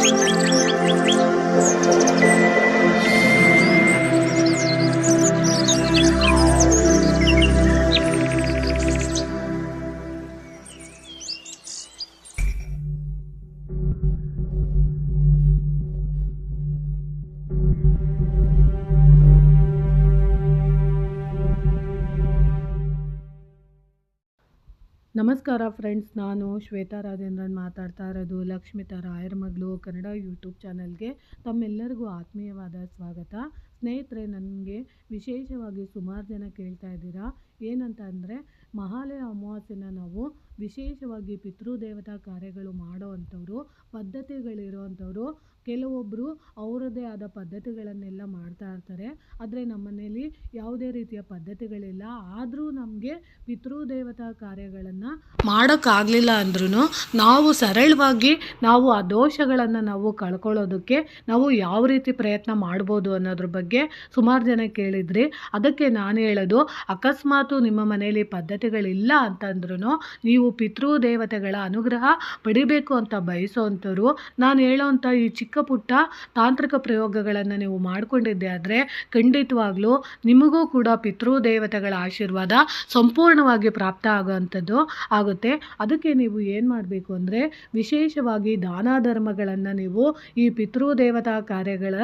Música ನಮಸ್ಕಾರ ಫ್ರೆಂಡ್ಸ್, ನಾನು ಶ್ವೇತಾ ರಾಜೇಂದ್ರನ್ ಮಾತಾಡ್ತಾ ಇರೋದು ಲಕ್ಷ್ಮಿತಾ ರಾಯರ್ ಮಗಳು, ಕನ್ನಡ ಯೂಟ್ಯೂಬ್ ಚಾನಲ್ಗೆ ತಮ್ಮೆಲ್ಲರಿಗೂ ಆತ್ಮೀಯವಾದ ಸ್ವಾಗತ. ಸ್ನೇಹಿತರೆ, ನನಗೆ ವಿಶೇಷವಾಗಿ ಸುಮಾರು ಜನ ಕೇಳ್ತಾ ಇದ್ದೀರಾ? ಏನಂತ ಅಂದರೆ ಮಹಾಲಯ ಅಮಾವಾಸ್ಯೆನ ನಾವು ವಿಶೇಷವಾಗಿ ಪಿತೃದೇವತಾ ಕಾರ್ಯಗಳು ಮಾಡೋ ಅಂಥವ್ರು ಪದ್ಧತಿಗಳಿರೋ ಅಂಥವ್ರು ಕೆಲವೊಬ್ಬರು ಅವರದ್ದೇ ಆದ ಪದ್ಧತಿಗಳನ್ನೆಲ್ಲ ಮಾಡ್ತಾ ಇರ್ತಾರೆ. ಆದರೆ ನಮ್ಮ ಮನೇಲಿ ಯಾವುದೇ ರೀತಿಯ ಪದ್ಧತಿಗಳಿಲ್ಲ. ಆದರೂ ನಮಗೆ ಪಿತೃದೇವತಾ ಕಾರ್ಯಗಳನ್ನು ಮಾಡೋಕ್ಕಾಗಲಿಲ್ಲ ಅಂದ್ರೂ ನಾವು ಸರಳವಾಗಿ ನಾವು ಆ ದೋಷಗಳನ್ನು ನಾವು ಕಳ್ಕೊಳ್ಳೋದಕ್ಕೆ ನಾವು ಯಾವ ರೀತಿ ಪ್ರಯತ್ನ ಮಾಡ್ಬೋದು ಅನ್ನೋದ್ರ ಬಗ್ಗೆ ಸುಮಾರು ಜನ ಕೇಳಿದ್ರಿ. ಅದಕ್ಕೆ ನಾನು ಹೇಳೋದು, ಅಕಸ್ಮಾತು ನಿಮ್ಮ ಮನೆಯಲ್ಲಿ ಪದ್ಧತಿಗಳಿಲ್ಲ ಅಂತಂದ್ರೂ ನೀವು ಪಿತೃದೇವತೆಗಳ ಅನುಗ್ರಹ ಪಡಿಬೇಕು ಅಂತ ಬಯಸೋವಂಥವ್ರು ನಾನು ಹೇಳೋವಂಥ ಈ ಚಿಕ್ಕ ಪುಟ್ಟ ತಾಂತ್ರಿಕ ಪ್ರಯೋಗಗಳನ್ನು ನೀವು ಮಾಡಿಕೊಂಡಿದ್ದೆ ಆದರೆ ಖಂಡಿತವಾಗ್ಲೂ ನಿಮಗೂ ಕೂಡ ಪಿತೃದೇವತೆಗಳ ಆಶೀರ್ವಾದ ಸಂಪೂರ್ಣವಾಗಿ ಪ್ರಾಪ್ತ ಆಗೋವಂಥದ್ದು ಆಗುತ್ತೆ. ಅದಕ್ಕೆ ನೀವು ಏನು ಮಾಡಬೇಕು ಅಂದರೆ ವಿಶೇಷವಾಗಿ ದಾನ ಧರ್ಮಗಳನ್ನು ನೀವು ಈ ಪಿತೃದೇವತಾ ಕಾರ್ಯಗಳ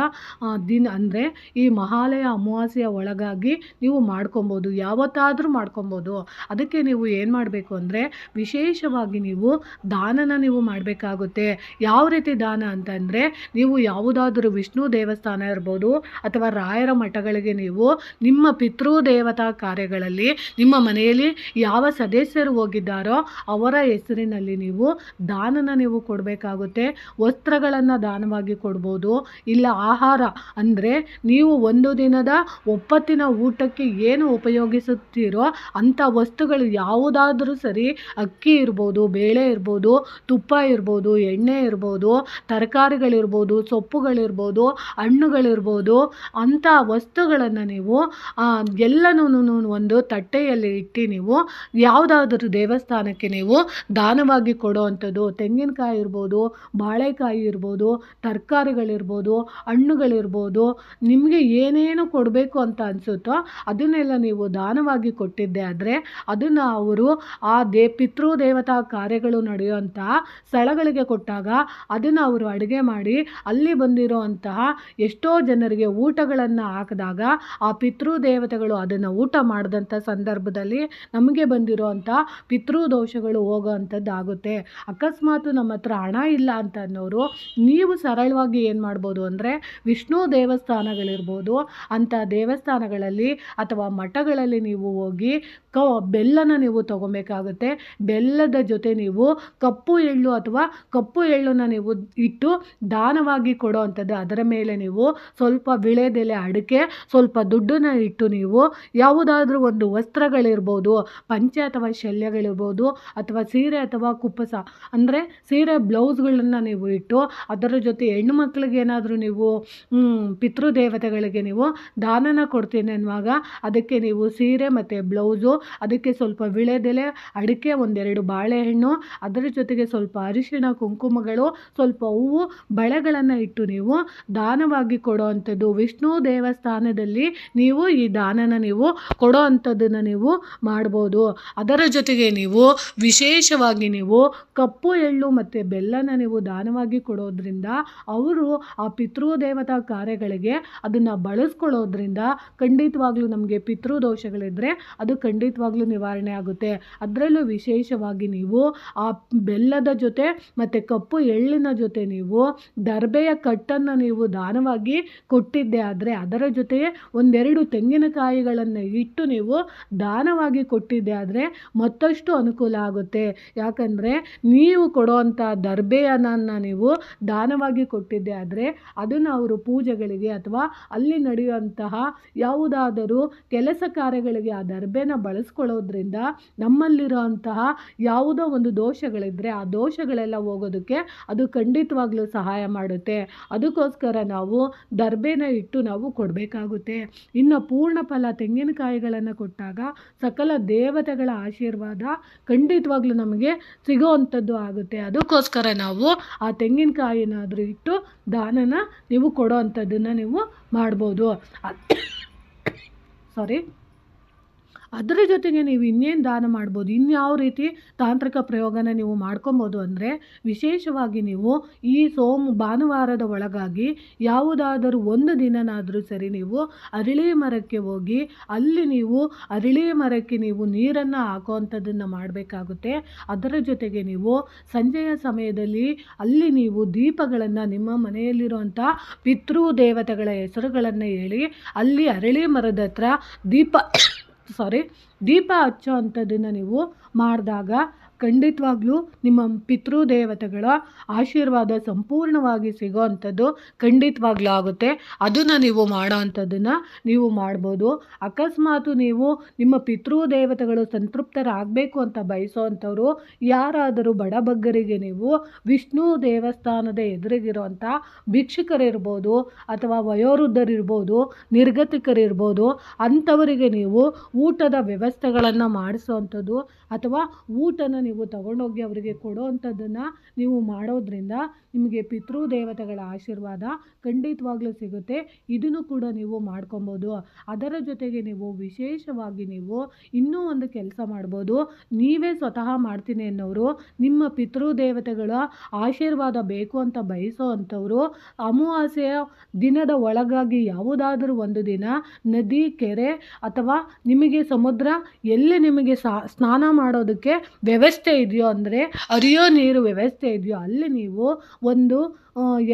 ದಿನ ಅಂದರೆ ಈ ಮಹಾಲಯ ಅಮಾವಾಸ್ಯೆಯ ಒಳಗಾಗಿ ನೀವು ಮಾಡ್ಕೊಬೋದು, ಯಾವತ್ತಾದರೂ ಮಾಡ್ಕೊಬೋದು. ಅದಕ್ಕೆ ನೀವು ಏನು ಮಾಡಬೇಕು ಅಂದರೆ ವಿಶೇಷವಾಗಿ ನೀವು ದಾನನ ನೀವು ಮಾಡಬೇಕಾಗುತ್ತೆ. ಯಾವ ರೀತಿ ದಾನ ಅಂತಂದರೆ, ನೀವು ಯಾವುದಾದರೂ ವಿಷ್ಣು ದೇವಸ್ಥಾನ ಇರ್ಬೋದು, ಅಥವಾ ರಾಯರ ಮಠಗಳಿಗೆ ನೀವು ನಿಮ್ಮ ಪಿತೃದೇವತಾ ಕಾರ್ಯಗಳಲ್ಲಿ ನಿಮ್ಮ ಮನೆಯಲ್ಲಿ ಯಾವ ಸದಸ್ಯರು ಹೋಗಿದ್ದಾರೋ ಅವರ ಹೆಸರಿನಲ್ಲಿ ನೀವು ದಾನನ ನೀವು ಕೊಡಬೇಕಾಗುತ್ತೆ. ವಸ್ತ್ರಗಳನ್ನು ದಾನವಾಗಿ ಕೊಡ್ಬೋದು. ಇಲ್ಲ ಆಹಾರ ಅಂದರೆ ನೀವು ಒಂದು ದಿನದ ಒಪ್ಪತ್ತಿನ ಊಟಕ್ಕೆ ಏನು ಉಪಯೋಗಿಸುತ್ತೀರೋ ಅಂಥ ವಸ್ತುಗಳು ಯಾವುದಾದರೂ ಸರಿ ಅಕ್ಕಿ ಇರ್ಬೋದು, ಬೇಳೆ ಇರ್ಬೋದು, ತುಪ್ಪ ಇರ್ಬೋದು, ಎಣ್ಣೆ ಇರ್ಬೋದು, ತರಕಾರಿಗಳಿರ್ಬೋದು, ಸೊಪ್ಪುಗಳಿರ್ಬೋದು, ಹಣ್ಣುಗಳಿರ್ಬೋದು, ಅಂಥ ವಸ್ತುಗಳನ್ನು ನೀವು ಎಲ್ಲನೂ ಒಂದು ತಟ್ಟೆಯಲ್ಲಿ ಇಟ್ಟು ನೀವು ಯಾವುದಾದ್ರೂ ದೇವಸ್ಥಾನಕ್ಕೆ ನೀವು ದಾನವಾಗಿ ಕೊಡೋವಂಥದ್ದು, ತೆಂಗಿನಕಾಯಿ ಇರ್ಬೋದು, ಬಾಳೆಕಾಯಿ ಇರ್ಬೋದು, ತರಕಾರಿಗಳಿರ್ಬೋದು, ಹಣ್ಣುಗಳಿರ್ಬೋದು, ನಿಮಗೆ ಏನೇನು ಕೊಡಬೇಕು ಅಂತ ಅನಿಸುತ್ತೋ ಅದನ್ನೆಲ್ಲ ನೀವು ದಾನವಾಗಿ ಕೊಟ್ಟಿದ್ದೆ ಆದರೆ ಅದನ್ನು ಅವರು ಆ ದೇ ಪಿತೃ ದೇವತಾ ಕಾರ್ಯಗಳು ನಡೆಯುವಂಥ ಸ್ಥಳಗಳಿಗೆ ಕೊಟ್ಟಾಗ ಅದನ್ನು ಅವರು ಅಡುಗೆ ಮಾಡಿ ಅಲ್ಲಿ ಬಂದಿರೋ ಅಂತಹ ಎಷ್ಟೋ ಜನರಿಗೆ ಊಟಗಳನ್ನು ಹಾಕಿದಾಗ ಆ ಪಿತೃದೇವತೆಗಳು ಅದನ್ನು ಊಟ ಮಾಡಿದಂಥ ಸಂದರ್ಭದಲ್ಲಿ ನಮಗೆ ಬಂದಿರೋ ಅಂಥ ಪಿತೃ ದೋಷಗಳು ಹೋಗೋ ಆಗುತ್ತೆ ಅಕಸ್ಮಾತ್ ನಮ್ಮ ಹತ್ರ ಹಣ ಇಲ್ಲ ಅಂತ ಅನ್ನೋರು ನೀವು ಸರಳವಾಗಿ ಏನು ಮಾಡ್ಬೋದು ಅಂದರೆ ವಿಷ್ಣು ದೇವಸ್ಥಾನಗಳಿರ್ಬೋದು, ಅಂಥ ದೇವಸ್ಥಾನಗಳಲ್ಲಿ ಅಥವಾ ಮಠಗಳಲ್ಲಿ ನೀವು ಹೋಗಿ ಕ ಬೆಲ್ಲನ ನೀವು ತೊಗೊಬೇಕಾಗುತ್ತೆ. ಬೆಲ್ಲದ ಜೊತೆ ನೀವು ಕಪ್ಪು ಎಳ್ಳು ಅಥವಾ ಕಪ್ಪು ಎಳ್ಳನ್ನು ನೀವು ಇಟ್ಟು ದಾನವಾಗಿ ಕೊಡೋ ಅಂಥದ್ದು. ಅದರ ಮೇಲೆ ನೀವು ಸ್ವಲ್ಪ ವಿಳೆದೆಲೆ ಅಡಿಕೆ, ಸ್ವಲ್ಪ ದುಡ್ಡನ್ನು ಇಟ್ಟು ನೀವು ಯಾವುದಾದ್ರೂ ಒಂದು ವಸ್ತ್ರಗಳಿರ್ಬೋದು, ಪಂಚೆ ಅಥವಾ ಶಲ್ಯಗಳಿರ್ಬೋದು, ಅಥವಾ ಸೀರೆ ಅಥವಾ ಕುಪ್ಪಸ. ಅಂದರೆ ಸೀರೆ, ಬ್ಲೌಸ್ಗಳನ್ನು ನೀವು ಇಟ್ಟು ಅದರ ಜೊತೆ ಹೆಣ್ಣು ಮಕ್ಕಳಿಗೆ ಏನಾದರೂ ನೀವು ಪಿತೃದೇವತೆಗಳಿಗೆ ನೀವು ದಾನನ ಕೊಡ್ತೀನಿ ಅನ್ನುವಾಗ ಅದಕ್ಕೆ ನೀವು ಸೀರೆ ಮತ್ತು ಬ್ಲೌಸು, ಅದಕ್ಕೆ ಸ್ವಲ್ಪ ವಿಳೆದೆಲೆ ಅಡಿಕೆ ಒಂದೆರಡು ಬಾಳೆಹಣ್ಣು, ಅದರ ಜೊತೆಗೆ ಸ್ವಲ್ಪ ಅರಿಶಿಣ, ಕುಂಕುಮಗಳು, ಸ್ವಲ್ಪ ಹೂವು, ಬಳೆಗಳನ್ನು ಇಟ್ಟು ನೀವು ದಾನವಾಗಿ ಕೊಡೋ ಅಂಥದ್ದು ವಿಷ್ಣು ದೇವಸ್ಥಾನದಲ್ಲಿ ನೀವು ಈ ದಾನನ ನೀವು ಕೊಡೋ ಅಂಥದ್ದನ್ನು ನೀವು ಮಾಡ್ಬೋದು. ಅದರ ಜೊತೆಗೆ ನೀವು ವಿಶೇಷವಾಗಿ ನೀವು ಕಪ್ಪು, ಎಳ್ಳು ಮತ್ತು ಬೆಲ್ಲನ ನೀವು ದಾನವಾಗಿ ಕೊಡೋದ್ರಿಂದ ಅವರು ಆ ಪಿತೃದೇವತಾ ಕಾರ್ಯಗಳಿಗೆ ಅದನ್ನು ಬಳಸ್ಕೊಳ್ಳೋದ್ರಿಂದ ಖಂಡಿತವಾಗ್ಲೂ ನಮಗೆ ಪಿತೃದೋಷಗಳಿದ್ದರೆ ಅದು ಖಂಡಿತವಾಗ್ಲೂ ನಿವಾರಣೆ ಆಗುತ್ತೆ. ಅದರಲ್ಲೂ ವಿಶೇಷವಾಗಿ ನೀವು ಆ ಬೆಲ್ಲದ ಜೊತೆ ಮತ್ತು ಕಪ್ಪು ಎಳ್ಳಿನ ಜೊತೆ ನೀವು ದರ್ಬೆಯ ಕಟ್ಟನ್ನು ನೀವು ದಾನವಾಗಿ ಕೊಟ್ಟಿದ್ದೆ. ಆದರೆ ಅದರ ಜೊತೆಗೆ ಒಂದೆರಡು ತೆಂಗಿನಕಾಯಿಗಳನ್ನು ಇಟ್ಟು ನೀವು ದಾನವಾಗಿ ಕೊಟ್ಟಿದ್ದೆ. ಆದರೆ ಮತ್ತಷ್ಟು ಅನುಕೂಲ ಆಗುತ್ತೆ. ಯಾಕಂದರೆ ನೀವು ಕೊಡೋವಂಥ ದರ್ಬೆಯನ್ನು ನೀವು ದಾನವಾಗಿ ಕೊಟ್ಟಿದ್ದೆ. ಆದರೆ ಅದನ್ನು ಅವರು ಪೂಜೆಗಳಿಗೆ ಅಥವಾ ಅಲ್ಲಿ ನಡೆಯುವಂತಹ ಯಾವುದಾದರೂ ಕೆಲಸ ಕಾರ್ಯಗಳಿಗೆ ಆ ದರ್ಬೆನ ಬಳಸ್ಕೊಳ್ಳೋದ್ರಿಂದ ನಮ್ಮಲ್ಲಿರೋಂತಹ ಯಾವುದೋ ಒಂದು ದೋಷಗಳಿದ್ದರೆ ಆ ದೋಷಗಳೆಲ್ಲ ಹೋಗೋದಕ್ಕೆ ಅದು ಖಂಡಿತವಾಗ್ಲೂ ಸಹಾಯ ಮಾಡುತ್ತೆ. ಅದಕ್ಕೋಸ್ಕರ ನಾವು ದರ್ಬೆನ ಇಟ್ಟು ನಾವು ಕೊಡಬೇಕಾಗುತ್ತೆ. ಇನ್ನು ಪೂರ್ಣ ಫಲ ತೆಂಗಿನಕಾಯಿಗಳನ್ನು ಕೊಟ್ಟಾಗ ಸಕಲ ದೇವತೆಗಳ ಆಶೀರ್ವಾದ ಖಂಡಿತವಾಗ್ಲೂ ನಮಗೆ ಸಿಗೋವಂಥದ್ದು ಆಗುತ್ತೆ. ಅದಕ್ಕೋಸ್ಕರ ನಾವು ಆ ತೆಂಗಿನಕಾಯಿನಾದರೂ ಇಟ್ಟು ದಾನನ ನೀವು ಕೊಡೋ ಅಂಥದ್ದನ್ನು ನೀವು ಮಾಡ್ಬೋದು. ಸಾರಿ ಅದರ ಜೊತೆಗೆ ನೀವು ಇನ್ನೇನು ದಾನ ಮಾಡ್ಬೋದು, ಇನ್ಯಾವ ರೀತಿ ತಾಂತ್ರಿಕ ಪ್ರಯೋಗನ ನೀವು ಮಾಡ್ಕೊಬೋದು ಅಂದರೆ ವಿಶೇಷವಾಗಿ ನೀವು ಈ ಸೋಮ, ಭಾನುವಾರದ ಒಳಗಾಗಿ ಯಾವುದಾದರೂ ಒಂದು ದಿನನಾದರೂ ಸರಿ ನೀವು ಅರಳಿ ಮರಕ್ಕೆ ಹೋಗಿ ಅಲ್ಲಿ ನೀವು ಅರಳಿ ಮರಕ್ಕೆ ನೀವು ನೀರನ್ನು ಹಾಕುವಂಥದ್ದನ್ನು ಮಾಡಬೇಕಾಗುತ್ತೆ. ಅದರ ಜೊತೆಗೆ ನೀವು ಸಂಜೆಯ ಸಮಯದಲ್ಲಿ ಅಲ್ಲಿ ನೀವು ದೀಪಗಳನ್ನು ನಿಮ್ಮ ಮನೆಯಲ್ಲಿರುವಂಥ ಪಿತೃ ದೇವತೆಗಳ ಹೆಸರುಗಳನ್ನು ಹೇಳಿ ಅಲ್ಲಿ ಅರಳಿ ಮರದ ಹತ್ರ ದೀಪ ಸಾರಿ ದೀಪ ಹಚ್ಚೋ ಅಂಥದ್ದನ್ನು ನೀವು ಮಾಡಿದಾಗ ಖಂಡಿತವಾಗ್ಲೂ ನಿಮ್ಮ ಪಿತೃ ದೇವತೆಗಳ ಆಶೀರ್ವಾದ ಸಂಪೂರ್ಣವಾಗಿ ಸಿಗೋ ಅಂಥದ್ದು ಖಂಡಿತವಾಗ್ಲೂ ಆಗುತ್ತೆ. ಅದನ್ನು ನೀವು ಮಾಡೋ ಅಂಥದ್ದನ್ನು ನೀವು ಮಾಡ್ಬೋದು. ಅಕಸ್ಮಾತು ನೀವು ನಿಮ್ಮ ಪಿತೃ ದೇವತೆಗಳು ಸಂತೃಪ್ತರಾಗಬೇಕು ಅಂತ ಬಯಸೋ ಅಂಥವ್ರು, ಯಾರಾದರೂ ಬಡಬಗ್ಗರಿಗೆ ನೀವು ವಿಷ್ಣು ದೇವಸ್ಥಾನದ ಎದುರಿಗಿರುವಂಥ ಭಿಕ್ಷುಕರಿರ್ಬೋದು ಅಥವಾ ವಯೋವೃದ್ಧರಿರ್ಬೋದು, ನಿರ್ಗತಿಕರಿರ್ಬೋದು, ಅಂಥವರಿಗೆ ನೀವು ಊಟದ ವ್ಯವಸ್ಥೆಗಳನ್ನು ಮಾಡಿಸೋವಂಥದ್ದು ಅಥವಾ ಊಟನ ನೀವು ತಗೊಂಡೋಗಿ ಅವರಿಗೆ ಕೊಡೋ ಅಂಥದ್ದನ್ನು ನೀವು ಮಾಡೋದ್ರಿಂದ ನಿಮಗೆ ಪಿತೃ ದೇವತೆಗಳ ಆಶೀರ್ವಾದ ಖಂಡಿತವಾಗ್ಲೂ ಸಿಗುತ್ತೆ. ಇದನ್ನು ಕೂಡ ನೀವು ಮಾಡ್ಕೊಬೋದು. ಅದರ ಜೊತೆಗೆ ನೀವು ವಿಶೇಷವಾಗಿ ನೀವು ಇನ್ನೂ ಒಂದು ಕೆಲಸ ಮಾಡ್ಬೋದು. ನೀವೇ ಸ್ವತಃ ಮಾಡ್ತೀನಿ ಅನ್ನೋರು, ನಿಮ್ಮ ಪಿತೃ ದೇವತೆಗಳ ಆಶೀರ್ವಾದ ಬೇಕು ಅಂತ ಬಯಸೋ ಅಂಥವರು, ಅಮಾವಾಸ್ಯೆಯ ದಿನದ ಒಳಗಾಗಿ ಯಾವುದಾದರೂ ಒಂದು ದಿನ ನದಿ, ಕೆರೆ ಅಥವಾ ನಿಮಗೆ ಸಮುದ್ರ, ಎಲ್ಲಿ ನಿಮಗೆ ಸ್ನಾನ ಮಾಡೋದಕ್ಕೆ ವ್ಯವಸ್ಥೆ ಇದೆಯೋ ಅಂದರೆ ಅರಿಯೋ ನೀರು ವ್ಯವಸ್ಥೆ ಇದೆಯೋ, ಅಲ್ಲಿ ನೀವು ಒಂದು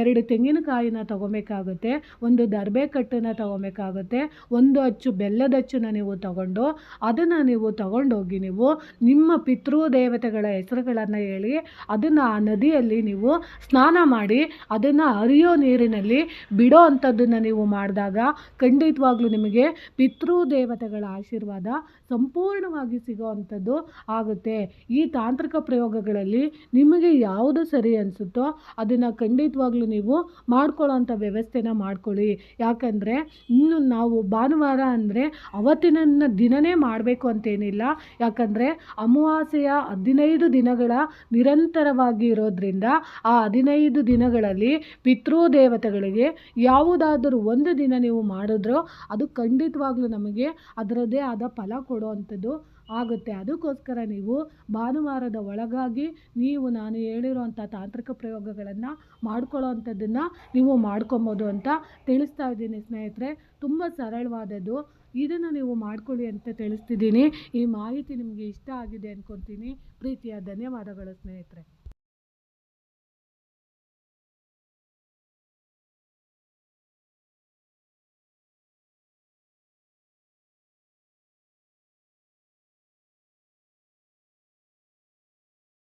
ಎರಡು ತೆಂಗಿನಕಾಯಿನ ತಗೊಬೇಕಾಗುತ್ತೆ, ಒಂದು ದರ್ಬೆ ಕಟ್ಟನ್ನು ತಗೊಬೇಕಾಗುತ್ತೆ, ಒಂದು ಅಚ್ಚು ಬೆಲ್ಲದ ಅಚ್ಚನ್ನು ನೀವು ತಗೊಂಡು, ಅದನ್ನು ನೀವು ತಗೊಂಡೋಗಿ ನೀವು ನಿಮ್ಮ ಪಿತೃ ದೇವತೆಗಳ ಹೆಸರುಗಳನ್ನು ಹೇಳಿ, ಅದನ್ನು ಆ ನದಿಯಲ್ಲಿ ನೀವು ಸ್ನಾನ ಮಾಡಿ, ಅದನ್ನು ಅರಿಯೋ ನೀರಿನಲ್ಲಿ ಬಿಡೋ ಅಂಥದ್ದನ್ನು ನೀವು ಮಾಡಿದಾಗ ಖಂಡಿತವಾಗ್ಲೂ ನಿಮಗೆ ಪಿತೃ ದೇವತೆಗಳ ಆಶೀರ್ವಾದ ಸಂಪೂರ್ಣವಾಗಿ ಸಿಗೋವಂಥದ್ದು ಆಗುತ್ತೆ. ಈ ತಾಂತ್ರಿಕ ಪ್ರಯೋಗಗಳಲ್ಲಿ ನಿಮಗೆ ಯಾವುದು ಸರಿ ಅನಿಸುತ್ತೋ ಅದನ್ನು ಖಂಡಿತವಾಗ್ಲೂ ನೀವು ಮಾಡ್ಕೊಳ್ಳೋವಂಥ ವ್ಯವಸ್ಥೆನ ಮಾಡ್ಕೊಳ್ಳಿ. ಯಾಕಂದರೆ ಇನ್ನು ನಾವು ಭಾನುವಾರ ಅಂದರೆ ಅವತ್ತಿನ ದಿನನೇ ಮಾಡಬೇಕು ಅಂತೇನಿಲ್ಲ. ಯಾಕಂದರೆ ಅಮಾವಾಸ್ಯೆಯ ಹದಿನೈದು ದಿನಗಳ ನಿರಂತರವಾಗಿ ಇರೋದ್ರಿಂದ ಆ ಹದಿನೈದು ದಿನಗಳಲ್ಲಿ ಪಿತೃದೇವತೆಗಳಿಗೆ ಯಾವುದಾದರೂ ಒಂದು ದಿನ ನೀವು ಮಾಡಿದ್ರೋ ಅದು ಖಂಡಿತವಾಗ್ಲೂ ನಮಗೆ ಅದರದ್ದೇ ಆದ ಫಲ ಕೊಡುವಂಥದ್ದು ಆಗುತ್ತೆ. ಅದಕ್ಕೋಸ್ಕರ ನೀವು ಭಾನುವಾರದ ಒಳಗಾಗಿ ನೀವು ನಾನು ಹೇಳಿರುವಂಥ ತಾಂತ್ರಿಕ ಪ್ರಯೋಗಗಳನ್ನು ಮಾಡ್ಕೊಳ್ಳೋ ಅಂಥದ್ದನ್ನು ನೀವು ಮಾಡ್ಕೊಬೋದು ಅಂತ ತಿಳಿಸ್ತಾ ಇದ್ದೀನಿ ಸ್ನೇಹಿತರೆ. ತುಂಬ ಸರಳವಾದದ್ದು. ಇದನ್ನು ನೀವು ಮಾಡ್ಕೊಳ್ಳಿ ಅಂತ ತಿಳಿಸ್ತಿದ್ದೀನಿ. ಈ ಮಾಹಿತಿ ನಿಮಗೆ ಇಷ್ಟ ಆಗಿದೆ ಅಂದ್ಕೊತೀನಿ ಪ್ರೀತಿಯ ಧನ್ಯವಾದಗಳು ಸ್ನೇಹಿತರೆ.